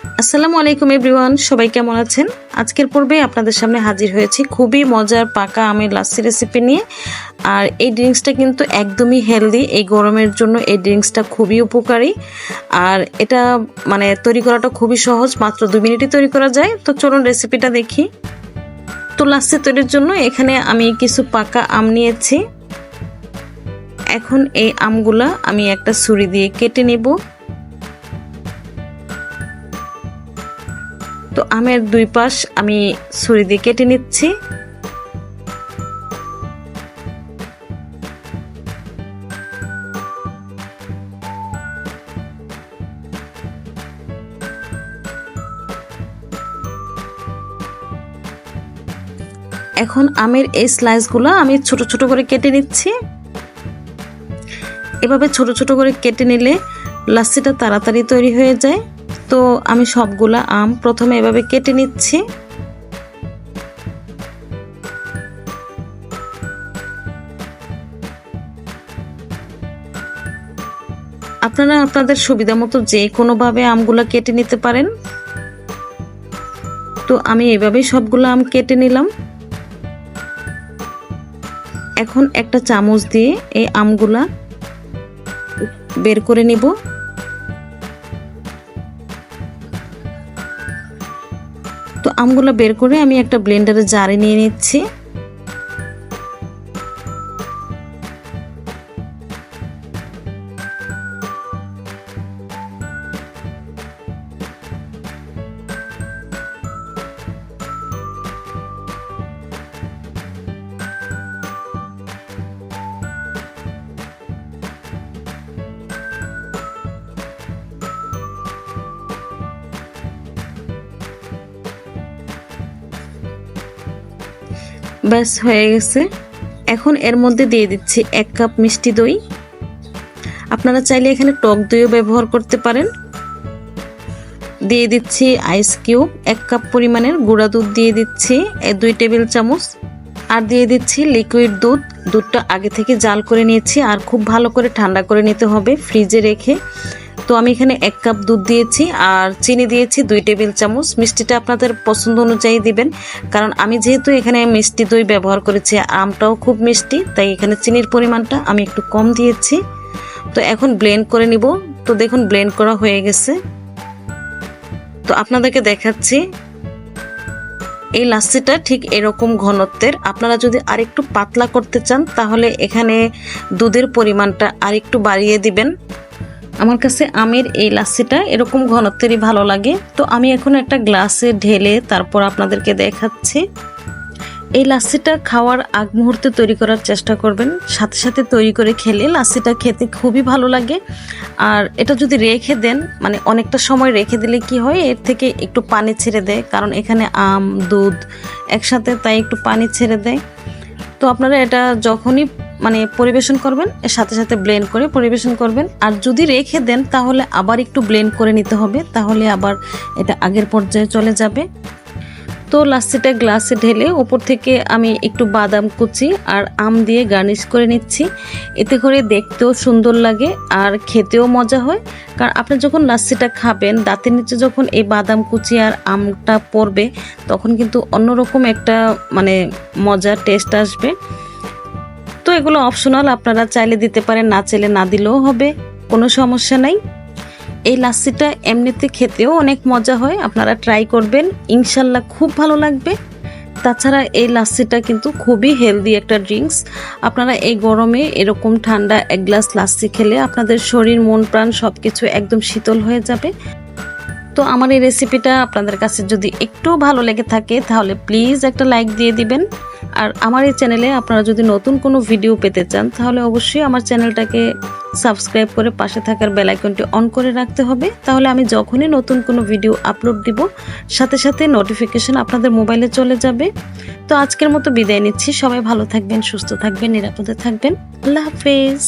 আসসালামু আলাইকুম, এভরিওয়ান। সবাই কেমন আছেন? আজকের পর্বে আপনাদের সামনে হাজির হয়েছি খুবই মজার পাকা আমের লাচ্ছি রেসিপি নিয়ে। আর এই ড্রিঙ্কসটা কিন্তু একদমই হেলদি এই গরমের জন্য এই ড্রিঙ্কসটা খুবই উপকারী। আর এটা মানে তৈরি করাটা খুবই সহজ। মাত্র দু মিনিটে তৈরি করা যায়। তো চলুন রেসিপিটা দেখি। তো লাচ্ছি তৈরির জন্য এখানে আমি কিছু পাকা আম নিয়েছি। এখন এই আমগুলা আমি একটা ছুরি দিয়ে কেটে নেব। তো আমের দুই পাশ আমি ছুরি দিয়ে কেটে নিচ্ছি। এখন আমের এই স্লাইসগুলো আমি ছোট ছোট করে কেটে নিচ্ছি। এভাবে ছোট ছোট করে কেটে নিলে লাচ্ছিটা তাড়াতাড়ি তৈরি হয়ে যায়। তো আমি সবগুলা আম প্রথমে এভাবে কেটে নিচ্ছি। আপনারা আপনাদের সুবিধা মতো যে কোনোভাবে আমগুলো কেটে নিতে পারেন। তো আমি এভাবেই সবগুলো আম কেটে নিলাম। এখন একটা চামচ দিয়ে এই আমগুলা বের করে নিব। আমগুলো বের করে আমি একটা ব্লেন্ডারে জারে নিয়ে নিচ্ছি। ব্যাস, হয়ে গেছে। এখন এর মধ্যে দিয়ে দিচ্ছি এক কাপ মিষ্টি দই। আপনারা চাইলে এখানে টক দইও ব্যবহার করতে পারেন। দিয়ে দিচ্ছি আইস কিউব এক কাপ পরিমাণের গুঁড়া দুধ দিয়ে দিচ্ছি দুই টেবিল চামচ। আর দিয়ে দিচ্ছি লিকুইড দুধ। দুধটা আগে থেকে জাল করে নিয়েছি, আর খুব ভালো করে ঠান্ডা করে নিতে হবে ফ্রিজে রেখে। তো আমি এখানে এক কাপ দুধ দিয়েছি আর চিনি দিয়েছি দুই টেবিল চামচ। মিষ্টিটা আপনাদের পছন্দ অনুযায়ী দিবেন, কারণ আমি যেহেতু এখানে মিষ্টি দই ব্যবহার করেছি, আমটাও খুব মিষ্টি, তাই এখানে চিনির পরিমাণটা আমি একটু কম দিয়েছি। তো এখন ব্লেন্ড করে নিব। তো দেখুন, ব্লেন্ড করা হয়ে গেছে। তো আপনাদেরকে দেখাচ্ছি, এই লাচ্ছিটা ঠিক এরকম ঘনত্বের। আপনারা যদি আরেকটু পাতলা করতে চান, তাহলে এখানে দুধের পরিমাণটা আরেকটু বাড়িয়ে দিবেন। আমার কাছে আমের এই লাচ্ছিটা এরকম ঘনত্বেরই ভালো লাগে। তো আমি এখন একটা গ্লাসে ঢেলে তারপর আপনাদেরকে দেখাচ্ছি। এই লাচ্ছিটা খাওয়ার আগ মুহূর্তে তৈরি করার চেষ্টা করবেন। সাথে সাথে তৈরি করে খেলে লাচ্ছিটা খেতে খুবই ভালো লাগে। আর এটা যদি রেখে দেন মানে অনেকটা সময় রেখে দিলে কি হয়, এর থেকে একটু পানি ছেড়ে দেয়। কারণ এখানে আম, দুধ একসাথে তাই একটু পানি ছেড়ে দেয়। তো আপনারা এটা যখনই মানে পরিবেশন করবেন, এর সাথে সাথে ব্লেন্ড করে পরিবেশন করবেন। আর যদি রেখে দেন, তাহলে আবার একটু ব্লেন্ড করে নিতে হবে, তাহলে আবার এটা আগের পর্যায়ে চলে যাবে। তো লাচ্ছিটা গ্লাসে ঢেলে ওপর থেকে আমি একটু বাদাম কুচি আর আম দিয়ে গার্নিশ করে নিচ্ছি। এতে করে দেখতেও সুন্দর লাগে আর খেতেও মজা হয়। কারণ আপনি যখন লাচ্ছিটা খাবেন, দাঁতের নিচে যখন এই বাদাম কুচি আর আমটা পড়বে, তখন কিন্তু অন্যরকম একটা মানে মজা টেস্ট আসবে। তো এগুলো অপশনাল আপনারা চাইলে দিতে পারেন, না চাইলে না দিলেও হবে, কোনো সমস্যা নাই। এই লাচ্ছিটা এমনিতে খেতেও অনেক মজা হয়, আপনারা ট্রাই করবেন, ইনশাল্লাহ খুব ভালো লাগবে। তাছাড়া এই লাচ্ছিটা কিন্তু খুবই হেলদি একটা ড্রিঙ্কস আপনারা এই গরমে এরকম ঠান্ডা এক গ্লাস লাচ্ছি খেলে আপনাদের শরীর, মন, প্রাণ সব কিছু একদম শীতল হয়ে যাবে। তো আমার এই রেসিপিটা আপনাদের কাছে যদি একটু ভালো লেগে থাকে, তাহলে প্লিজ একটা লাইক দিয়ে দিবেন। আর আমার এই চ্যানেলে আপনারা যদি নতুন কোনো ভিডিও পেতে চান, তাহলে অবশ্যই আমার চ্যানেলটাকে সাবস্ক্রাইব করে পাশে থাকার বেলাইকনটি অন করে রাখতে হবে। তাহলে আমি যখনই নতুন কোনো ভিডিও আপলোড দিব, সাথে সাথে নোটিফিকেশন আপনাদের মোবাইলে চলে যাবে। তো আজকের মতো বিদায় নিচ্ছি। সবাই ভালো থাকবেন, সুস্থ থাকবেন, নিরাপদে থাকবেন। আল্লাহ হাফেজ।